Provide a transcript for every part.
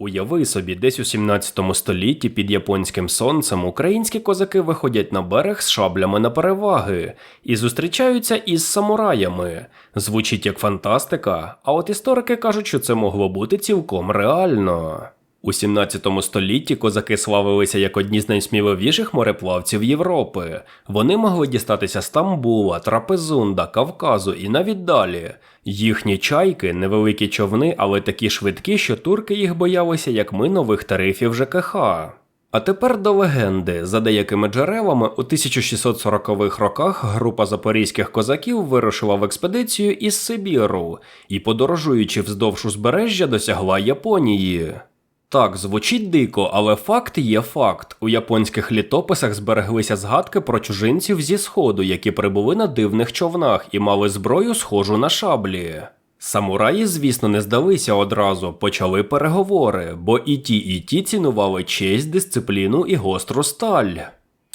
Уяви собі, десь у 17 столітті під японським сонцем українські козаки виходять на берег з шаблями на переваги і зустрічаються із самураями. Звучить як фантастика, а от історики кажуть, що це могло бути цілком реально. У 17 столітті козаки славилися як одні з найсміливіших мореплавців Європи. Вони могли дістатися Стамбула, Трапезунда, Кавказу і навіть далі. Їхні чайки невеликі човни, але такі швидкі, що турки їх боялися, як ми нових тарифів ЖКХ. А тепер до легенди. За деякими джерелами, у 1640-х роках група запорізьких козаків вирушила в експедицію із Сибіру і, подорожуючи вздовж узбережжя, досягла Японії. Так, звучить дико, але факт є факт. У японських літописах збереглися згадки про чужинців зі сходу, які прибули на дивних човнах і мали зброю схожу на шаблі. Самураї, звісно, не здалися одразу, почали переговори, бо і ті, і ті цінували честь, дисципліну і гостру сталь.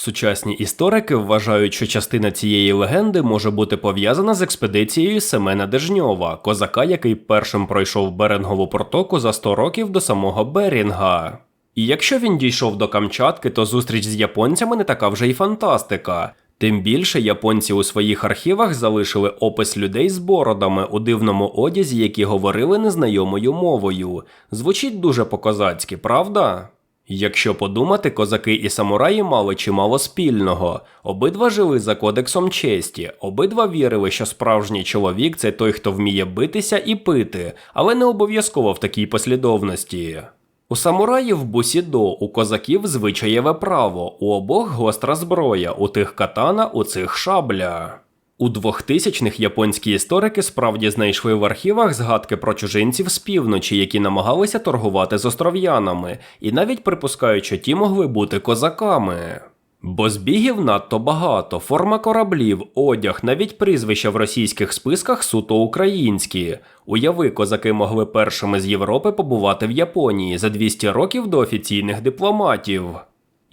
Сучасні історики вважають, що частина цієї легенди може бути пов'язана з експедицією Семена Дежньова, козака, який першим пройшов Берингову протоку за 100 років до самого Берінга. І якщо він дійшов до Камчатки, то зустріч з японцями не така вже й фантастика. Тим більше японці у своїх архівах залишили опис людей з бородами у дивному одязі, які говорили незнайомою мовою. Звучить дуже по-козацьки, правда? Якщо подумати, козаки і самураї мали чимало спільного. Обидва жили за кодексом честі, обидва вірили, що справжній чоловік це той, хто вміє битися і пити, але не обов'язково в такій послідовності. У самураїв бусідо, у козаків звичаєве право, у обох гостра зброя, у тих катана, у цих шабля. У 2000-х японські історики справді знайшли в архівах згадки про чужинців з півночі, які намагалися торгувати з остров'янами, і навіть припускають, що ті могли бути козаками. Бо збігів надто багато, форма кораблів, одяг, навіть прізвища в російських списках суто українські. Уяви, козаки могли першими з Європи побувати в Японії за 200 років до офіційних дипломатів.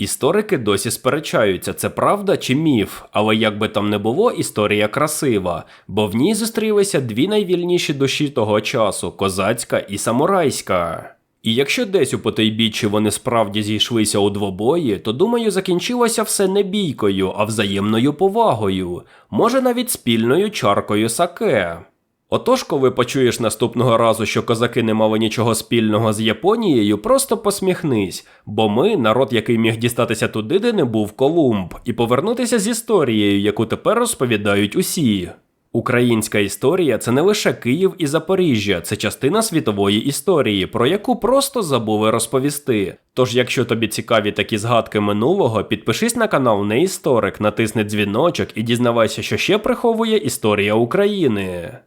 Історики досі сперечаються, це правда чи міф, але як би там не було, історія красива, бо в ній зустрілися дві найвільніші душі того часу козацька і самурайська. І якщо десь у потойбіччі вони справді зійшлися у двобої, то думаю, закінчилося все не бійкою, а взаємною повагою, може навіть спільною чаркою саке. Отож, коли почуєш наступного разу, що козаки не мали нічого спільного з Японією, просто посміхнись, бо ми народ, який міг дістатися туди, де не був Колумб, і повернутися з історією, яку тепер розповідають усі. Українська історія це не лише Київ і Запоріжжя, це частина світової історії, про яку просто забули розповісти. Тож, якщо тобі цікаві такі згадки минулого, підпишись на канал Неісторик, натисни дзвіночок і дізнавайся, що ще приховує історія України.